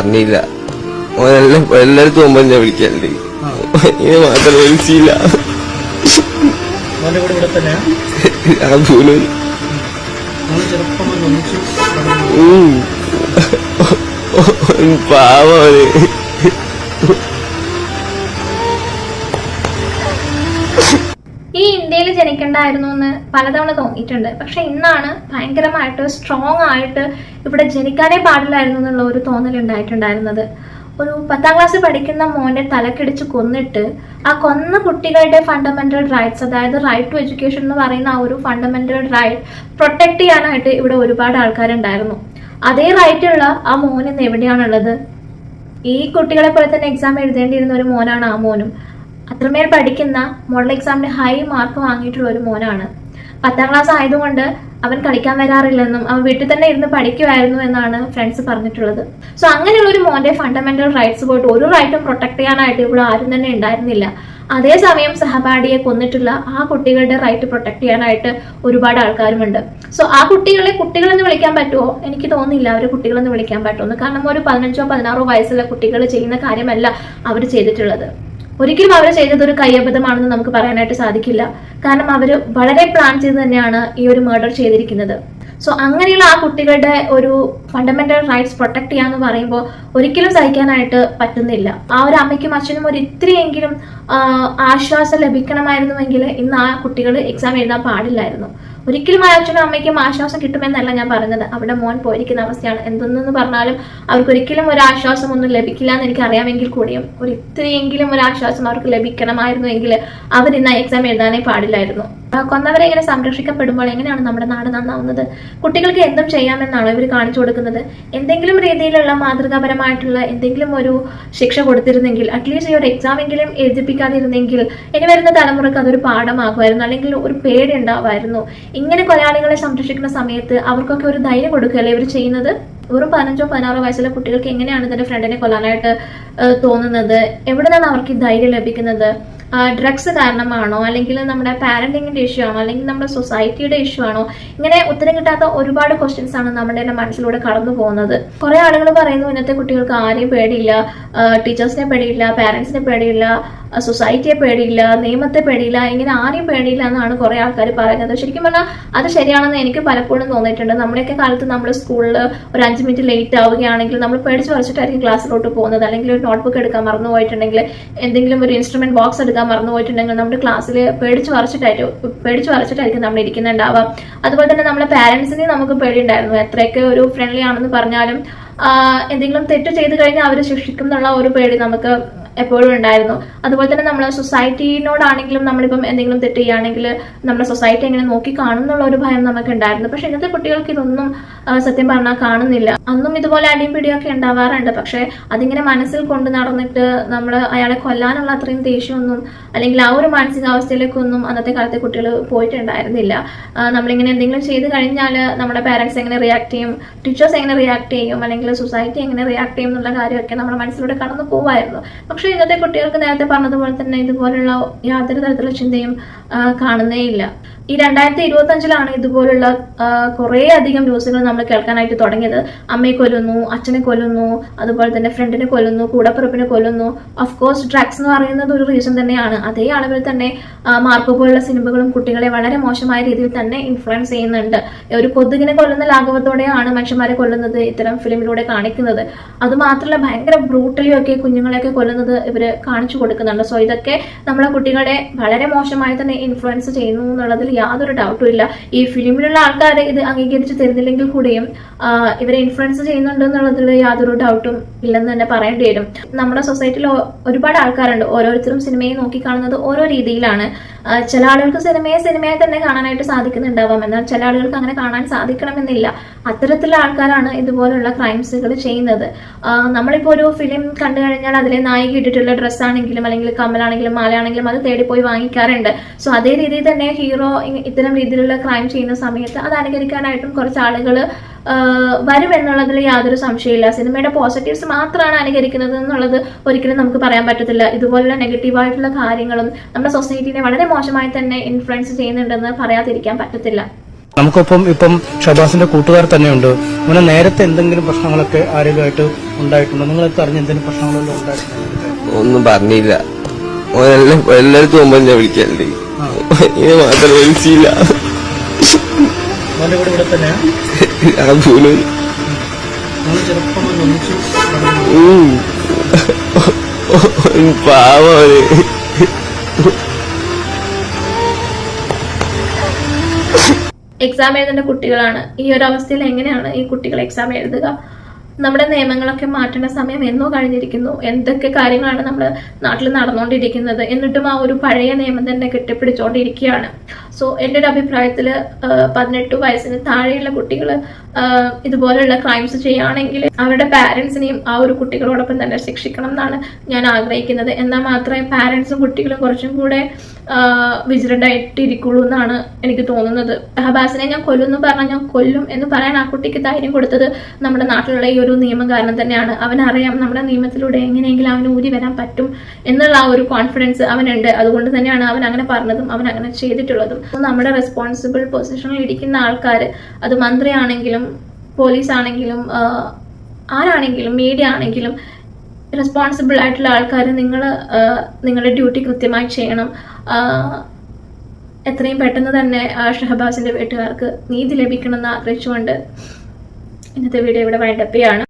പറഞ്ഞില്ല ഓനെല്ലാം എല്ലായിടത്തും മുമ്പ് ഞാൻ വിളിക്കലുണ്ട്. ഇത് മാത്രം വിളിച്ചില്ല മോന്റെ കൂടെ ജനിക്കണ്ടായിരുന്നു എന്ന് പലതവണ തോന്നിയിട്ടുണ്ട്. പക്ഷെ ഇന്നാണ് ഭയങ്കരമായിട്ട് സ്ട്രോങ് ആയിട്ട് ഇവിടെ ജനിക്കാനേ പാടില്ലായിരുന്നു എന്നുള്ള ഒരു തോന്നൽ ഉണ്ടായിട്ടുണ്ടായിരുന്നത്. ഒരു പത്താം ക്ലാസ്സിൽ പഠിക്കുന്ന മോനെ തലക്കിടിച്ച് കൊന്നിട്ട് ആ കൊന്ന കുട്ടികളുടെ ഫണ്ടമെന്റൽ റൈറ്റ്സ് അതായത് റൈറ്റ് ടു എഡ്യൂക്കേഷൻ എന്ന് പറയുന്ന ആ ഒരു ഫണ്ടമെന്റൽ റൈറ്റ് പ്രൊട്ടക്ട് ചെയ്യാനായിട്ട് ഇവിടെ ഒരുപാട് ആൾക്കാരുണ്ടായിരുന്നു. അതേ റൈറ്റ് ഉള്ള ആ മോൻ ഇന്ന് എവിടെയാണുള്ളത്? ഈ കുട്ടികളെ പോലെ തന്നെ എക്സാം എഴുതേണ്ടിയിരുന്ന ഒരു മോനാണ് ആ മോനും. അത്രമേൽ പഠിക്കുന്ന മോഡൽ എക്സാമിന് ഹൈ മാർക്ക് വാങ്ങിയിട്ടുള്ള ഒരു മോനാണ്. പത്താം ക്ലാസ് ആയതുകൊണ്ട് അവൻ കളിക്കാൻ വരാറില്ലെന്നും അവൻ വീട്ടിൽ തന്നെ ഇരുന്ന് പഠിക്കുമായിരുന്നു എന്നാണ് ഫ്രണ്ട്സ് പറഞ്ഞിട്ടുള്ളത്. സോ അങ്ങനെയുള്ള ഒരു മോന്റെ ഫണ്ടമെന്റൽ റൈറ്റ്സ് പോയിട്ട് ഒരു റൈറ്റും പ്രൊട്ടക്ട് ചെയ്യാനായിട്ട് ഇവിടെ ആരും തന്നെ ഉണ്ടായിരുന്നില്ല. അതേസമയം സഹപാഠിയെ കൊന്നിട്ടുള്ള ആ കുട്ടികളുടെ റൈറ്റ് പ്രൊട്ടക്ട് ചെയ്യാനായിട്ട് ഒരുപാട് ആൾക്കാരുമുണ്ട്. സോ ആ കുട്ടികളെ കുട്ടികളെന്ന് വിളിക്കാൻ പറ്റുമോ? എനിക്ക് തോന്നുന്നില്ല അവരെ കുട്ടികളെന്ന് വിളിക്കാൻ പറ്റുമെന്ന്. കാരണം ഒരു പതിനഞ്ചോ പതിനാറോ വയസ്സുള്ള കുട്ടികൾ ചെയ്യുന്ന കാര്യമല്ല അവർ ചെയ്തിട്ടുള്ളത്. ഒരിക്കലും അവർ ചെയ്തത് ഒരു കയ്യബദ്ധമാണെന്ന് നമുക്ക് പറയാനായിട്ട് സാധിക്കില്ല. കാരണം അവർ വളരെ പ്ലാൻ ചെയ്ത് തന്നെയാണ് ഈ ഒരു മർഡർ ചെയ്തിരിക്കുന്നത്. സോ അങ്ങനെയുള്ള ആ കുട്ടികളുടെ ഒരു ഫണ്ടമെന്റൽ റൈറ്റ്സ് പ്രൊട്ടക്ട് ചെയ്യാന്ന് പറയുമ്പോൾ ഒരിക്കലും സഹിക്കാനായിട്ട് പറ്റുന്നില്ല. ആ ഒരു അമ്മയ്ക്കും അച്ഛനും ഒരു ഇത്രയെങ്കിലും ആശ്വാസം ലഭിക്കണമായിരുന്നുവെങ്കിൽ ഇന്ന് ആ കുട്ടികൾ എക്സാം എഴുതാൻ പാടില്ലായിരുന്നു. ഒരിക്കലും ആ അച്ഛനും അമ്മയ്ക്കും ആശ്വാസം കിട്ടുമെന്നല്ല ഞാൻ പറഞ്ഞത്. അവിടെ മോൻ പോയിരിക്കുന്ന അവസ്ഥയാണ്. എന്തെന്ന് പറഞ്ഞാലും അവർക്ക് ഒരിക്കലും ഒരു ആശ്വാസം ഒന്നും ലഭിക്കില്ല എന്ന് എനിക്ക് അറിയാമെങ്കിൽ കൂടിയും ഒരു ഇത്രയെങ്കിലും ഒരു ആശ്വാസം അവർക്ക് ലഭിക്കണമായിരുന്നുവെങ്കിൽ അവർ ഇന്ന് എക്സാം എഴുതാനേ പാടില്ലായിരുന്നു. കൊന്നവരെ ഇങ്ങനെ സംരക്ഷിക്കപ്പെടുമ്പോൾ എങ്ങനെയാണ് നമ്മുടെ നാട് നന്നാവുന്നത്? കുട്ടികൾക്ക് എന്തും ചെയ്യാമെന്നാണോ ഇവർ കാണിച്ചു കൊടുക്കുന്നത്? എന്തെങ്കിലും രീതിയിലുള്ള മാതൃകാപരമായിട്ടുള്ള എന്തെങ്കിലും ഒരു ശിക്ഷ കൊടുത്തിരുന്നെങ്കിൽ അറ്റ്ലീസ്റ്റ് ഈ ഒരു എക്സാം എങ്കിലും എഴുതിപ്പിക്കാതിരുന്നെങ്കിൽ ഇനി വരുന്ന തലമുറയ്ക്ക് അതൊരു പാഠമാകുമായിരുന്നു അല്ലെങ്കിൽ ഒരു പേടി ഉണ്ടാവുമായിരുന്നു ഇങ്ങനെ കൊലയാളികളെ സംരക്ഷിക്കുന്ന സമയത്ത് അവർക്കൊക്കെ ഒരു ധൈര്യം കൊടുക്കുകയല്ലേ ഇവർ ചെയ്യുന്നത്? ഒരു പതിനഞ്ചോ പതിനാറോ വയസ്സുള്ള കുട്ടികൾക്ക് എങ്ങനെയാണ് തന്റെ ഫ്രണ്ടിനെ കൊല്ലാനായിട്ട് തോന്നുന്നത്? എവിടെ നിന്നാണ് അവർക്ക് ഈ ധൈര്യം ലഭിക്കുന്നത്? ഡ്രഗ്സ് കാരണമാണോ? അല്ലെങ്കിൽ നമ്മുടെ പാരന്റിങ്ങിന്റെ ഇഷ്യൂ ആണോ? അല്ലെങ്കിൽ നമ്മുടെ സൊസൈറ്റിയുടെ ഇഷ്യൂ ആണോ? ഇങ്ങനെ ഉത്തരം കിട്ടാത്ത ഒരുപാട് ക്വസ്റ്റ്യൻസ് ആണ് നമ്മുടെ മനസ്സിലൂടെ കടന്നു പോകുന്നത്. കുറെ ആളുകൾ പറയുന്നു ഇന്നത്തെ കുട്ടികൾക്ക് ആരെയും പേടിയില്ല. ടീച്ചേഴ്സിനെ പേടിയില്ല പാരന്റ്സിനെ പേടിയില്ല. സൊസൈറ്റിയെ പേടിയില്ല നിയമത്തെ പേടിയില്ല ഇങ്ങനെ ആരെയും പേടിയില്ല എന്നാണ് കുറെ ആൾക്കാർ പറയുന്നത്. ശരിക്കും പറഞ്ഞാൽ അത് ശരിയാണെന്ന് എനിക്ക് പലപ്പോഴും തോന്നിയിട്ടുണ്ട്. നമ്മുടെയൊക്കെ കാലത്ത് നമ്മൾ സ്കൂളിൽ ഒരു അഞ്ച് മിനിറ്റ് ലേറ്റ് ആവുകയാണെങ്കിൽ നമ്മൾ പേടിച്ച് വരച്ചിട്ടായിരിക്കും ക്ലാസ്സിലോട്ട് പോകുന്നത്. അല്ലെങ്കിൽ ഒരു നോട്ട്ബുക്ക് എടുക്കാൻ മറന്നു പോയിട്ടുണ്ടെങ്കിൽ എന്തെങ്കിലും ഒരു ഇൻസ്ട്രുമെന്റ് ബോക്സ് എടുക്കാൻ മറന്നു പോയിട്ടുണ്ടെങ്കിൽ നമ്മുടെ ക്ലാസ്സിൽ പേടിച്ച് വരച്ചിട്ടായിട്ട് പേടിച്ച് വരച്ചിട്ടായിരിക്കും നമ്മൾ ഇരിക്കുന്നുണ്ടാവുക. അതുപോലെ തന്നെ നമ്മുടെ പാരന്റ്സിനെ നമുക്ക് പേടിയുണ്ടായിരുന്നു. എത്രയൊക്കെ ഒരു ഫ്രണ്ട്ലി ആണെന്ന് പറഞ്ഞാലും എന്തെങ്കിലും തെറ്റ് ചെയ്ത് കഴിഞ്ഞാൽ അവർ ശിക്ഷിക്കും എന്നുള്ള ഒരു പേടി നമുക്ക് എപ്പോഴും ഉണ്ടായിരുന്നു. അതുപോലെ തന്നെ നമ്മൾ സൊസൈറ്റിനോടാണെങ്കിലും നമ്മളിപ്പം എന്തെങ്കിലും തെറ്റ് ചെയ്യുകയാണെങ്കിൽ നമ്മുടെ സൊസൈറ്റി എങ്ങനെ നോക്കി കാണും എന്നുള്ള ഒരു ഭയം നമുക്ക് ഉണ്ടായിരുന്നു. പക്ഷെ ഇന്നത്തെ കുട്ടികൾക്ക് ഇതൊന്നും സത്യം പറഞ്ഞാൽ കാണുന്നില്ല. അന്നും ഇതുപോലെ അടിയും പിടിയൊക്കെ ഉണ്ടാവാറുണ്ട്. പക്ഷെ അതിങ്ങനെ മനസ്സിൽ കൊണ്ട് നടന്നിട്ട് നമ്മൾ അയാളെ കൊല്ലാനുള്ള അത്രയും ദേഷ്യമൊന്നും അല്ലെങ്കിൽ ആ ഒരു മാനസികാവസ്ഥയിലേക്കൊന്നും അന്നത്തെ കാലത്തെ കുട്ടികൾ പോയിട്ടുണ്ടായിരുന്നില്ല. നമ്മളിങ്ങനെ എന്തെങ്കിലും ചെയ്ത് കഴിഞ്ഞാൽ നമ്മുടെ പാരൻസ് എങ്ങനെ റിയാക്ട് ചെയ്യും ടീച്ചേഴ്സ് എങ്ങനെ റിയാക്ട് ചെയ്യും അല്ലെങ്കിൽ സൊസൈറ്റി എങ്ങനെ റിയാക്ട് ചെയ്യും എന്നുള്ള കാര്യമൊക്കെ നമ്മുടെ മനസ്സിലൂടെ കടന്നു പോവായിരുന്നു. പക്ഷെ ഇന്നത്തെ കുട്ടികൾക്ക് നേരത്തെ പറഞ്ഞതുപോലെ തന്നെ ഇതുപോലുള്ള യാതൊരു തരത്തിലുള്ള ചിന്തയും കാണുന്നേയില്ല. ഈ രണ്ടായിരത്തി ഇരുപത്തി അഞ്ചിലാണ് ഇതുപോലുള്ള കുറേ അധികം ന്യൂസുകൾ നമ്മൾ കേൾക്കാനായിട്ട് തുടങ്ങിയത്. അമ്മയെ കൊല്ലുന്നു അച്ഛനെ കൊല്ലുന്നു അതുപോലെ തന്നെ ഫ്രണ്ടിനെ കൊല്ലുന്നു കൂടപ്പിറപ്പിനെ കൊല്ലുന്നു. ഓഫ് കോഴ്സ് ഡ്രഗ്സ് എന്ന് പറയുന്നത് ഒരു റീസൺ തന്നെയാണ്. അതേ അളവിൽ തന്നെ മാർക്കോ പോലുള്ള സിനിമകളും കുട്ടികളെ വളരെ മോശമായ രീതിയിൽ തന്നെ ഇൻഫ്ലുവൻസ് ചെയ്യുന്നുണ്ട്. ഒരു കൊതുകിനെ കൊല്ലുന്ന ലാഘവത്തോടെയാണ് മനുഷ്യന്മാരെ കൊല്ലുന്നത് ഇത്തരം ഫിലിമിലൂടെ കാണിക്കുന്നത്. അത് മാത്രമല്ല ഭയങ്കര ബ്രൂട്ടലി ഒക്കെ കുഞ്ഞുങ്ങളെയൊക്കെ കൊല്ലുന്നത് ഇവർ കാണിച്ചു കൊടുക്കുന്നുണ്ട്. സോ ഇതൊക്കെ നമ്മളെ കുട്ടികളെ വളരെ മോശമായി തന്നെ ഇൻഫ്ലുവൻസ് ചെയ്യുന്നു എന്നുള്ളതിൽ യാതൊരു ഡൗട്ടും ഇല്ല. ഈ ഫിലിമിലുള്ള ആൾക്കാരെ ഇത് അംഗീകരിച്ച് തരുന്നില്ലെങ്കിൽ കൂടിയും ഇവരെ ഇൻഫ്ലുവൻസ് ചെയ്യുന്നുണ്ട് എന്നുള്ളതിൽ യാതൊരു ഡൗട്ടും ഇല്ലെന്ന് തന്നെ പറയേണ്ടി വരും. നമ്മുടെ സൊസൈറ്റിയിൽ ഒരുപാട് ആൾക്കാരുണ്ട്. ഓരോരുത്തരും സിനിമയെ നോക്കി കാണുന്നത് ഓരോ രീതിയിലാണ്. ചില ആളുകൾക്ക് സിനിമയെ സിനിമയെ തന്നെ കാണാനായിട്ട് സാധിക്കുന്നുണ്ടാവാം. എന്നാൽ ചില ആളുകൾക്ക് അങ്ങനെ കാണാൻ സാധിക്കണമെന്നില്ല. അത്തരത്തിലുള്ള ആൾക്കാരാണ് ഇതുപോലുള്ള ക്രൈംസുകൾ ചെയ്യുന്നത്. നമ്മളിപ്പോ നമ്മളിപ്പോൾ ഒരു ഫിലിം കണ്ടു കഴിഞ്ഞാൽ അതിലെ നായിക ഇട്ടിട്ടുള്ള ഡ്രസ്സാണെങ്കിലും അല്ലെങ്കിൽ കമ്മലാണെങ്കിലും മാലയാണെങ്കിലും അത് തേടിപ്പോയി വാങ്ങിക്കാറുണ്ട്. സോ അതേ രീതിയിൽ തന്നെ ഹീറോ ഇത്തരം രീതിയിലുള്ള ക്രൈം ചെയ്യുന്ന സമയത്ത് അത് അനുകരിക്കാനായിട്ടും കുറച്ച് ആളുകൾ വരും എന്നുള്ളതിൽ യാതൊരു സംശയമില്ല സിനിമയുടെ പോസിറ്റീവ്സ് മാത്രമാണ് അനുകരിക്കുന്നത് എന്നുള്ളത് ഒരിക്കലും നമുക്ക് പറയാൻ പറ്റത്തില്ല. ഇതുപോലുള്ള നെഗറ്റീവായിട്ടുള്ള കാര്യങ്ങളും നമ്മുടെ സൊസൈറ്റിനെ വളരെ മോശമായി തന്നെ ഇൻഫ്ലുവൻസ് ചെയ്യുന്നുണ്ടെന്ന് പറയാതിരിക്കാൻ പറ്റത്തില്ല. നമുക്കൊപ്പം ഇപ്പം ഷബാസിന്റെ കൂട്ടുകാർ തന്നെയുണ്ട്. അങ്ങനെ നേരത്തെ എന്തെങ്കിലും പ്രശ്നങ്ങളൊക്കെ ആരോഗ്യമായിട്ട് ഉണ്ടായിട്ടുണ്ടോ? നിങ്ങൾ അറിഞ്ഞ എന്തെങ്കിലും പ്രശ്നങ്ങളെല്ലാം ഉണ്ടായിട്ടുണ്ടോ? ഒന്നും പറഞ്ഞില്ല. എല്ലായിടത്തും എന്നെ വിളിക്കലുണ്ട്. ഇനി മാത്രം മനസ്സിയില്ല ആ പോലും നിങ്ങൾ ചെറുപ്പം മുതൽ ഒന്നിച്ച് ഉം. പാവം എക്സാം എഴുതുന്ന കുട്ടികളാണ്. ഈ ഒരു അവസ്ഥയിൽ എങ്ങനെയാണ് ഈ കുട്ടികൾ എക്സാം എഴുതുക? നമ്മുടെ നിയമങ്ങളൊക്കെ മാറ്റേണ്ട സമയം എന്നോ കഴിഞ്ഞിരിക്കുന്നു. എന്തൊക്കെ കാര്യങ്ങളാണ് നമ്മൾ നാട്ടിൽ നടന്നുകൊണ്ടിരിക്കുന്നത് എന്നിട്ടും ആ ഒരു പഴയ നിയമം തന്നെ കെട്ടിപ്പിടിച്ചുകൊണ്ടിരിക്കുകയാണ് സോ എന്റെ ഒരു അഭിപ്രായത്തിൽ പതിനെട്ട് വയസ്സിന് താഴെയുള്ള കുട്ടികൾ ഇതുപോലെയുള്ള ക്രൈംസ് ചെയ്യുകയാണെങ്കിൽ അവരുടെ പാരൻസിനെയും ആ ഒരു കുട്ടികളോടൊപ്പം തന്നെ ശിക്ഷിക്കണം എന്നാണ് ഞാൻ ആഗ്രഹിക്കുന്നത്. എന്നാൽ മാത്രമേ പാരൻസും കുട്ടികളും കുറച്ചും കൂടെ വിജിലന്റ് ഇരിക്കുള്ളൂ എന്നാണ് എനിക്ക് തോന്നുന്നത്. ഹബാസിനെ ഞാൻ കൊല്ലുമെന്ന് പറഞ്ഞാൽ ഞാൻ കൊല്ലും എന്ന് പറയാൻ ആ കുട്ടിക്ക് ധൈര്യം കൊടുത്തത് നമ്മുടെ നാട്ടിലുള്ള ഈ ഒരു നിയമം കാരണം തന്നെയാണ്. അവനറിയാം നമ്മുടെ നിയമത്തിലൂടെ എങ്ങനെയെങ്കിലും അവന് ഊരി വരാൻ പറ്റും എന്നുള്ള ആ ഒരു കോൺഫിഡൻസ് അവനുണ്ട്. അതുകൊണ്ട് തന്നെയാണ് അവൻ അങ്ങനെ പറഞ്ഞതും അവൻ അങ്ങനെ ചെയ്തിട്ടുള്ളതും. നമ്മുടെ റെസ്പോൺസിബിൾ പൊസിഷനിൽ ഇരിക്കുന്ന ആൾക്കാർ അത് മന്ത്രിയാണെങ്കിലും പോലീസ് ആണെങ്കിലും ആരാണെങ്കിലും മീഡിയ ആണെങ്കിലും റെസ്പോൺസിബിൾ ആയിട്ടുള്ള ആൾക്കാർ നിങ്ങൾ നിങ്ങളുടെ ഡ്യൂട്ടി കൃത്യമായി ചെയ്യണം. എത്രയും പെട്ടെന്ന് തന്നെ ഷഹബാസിന്റെ വീട്ടുകാർക്ക് നീതി ലഭിക്കണമെന്ന് ആഗ്രഹിച്ചുകൊണ്ട് ഇന്നത്തെ വീഡിയോ ഇവിടെ വൈൻഡപ്പ് ചെയ്യാണ്.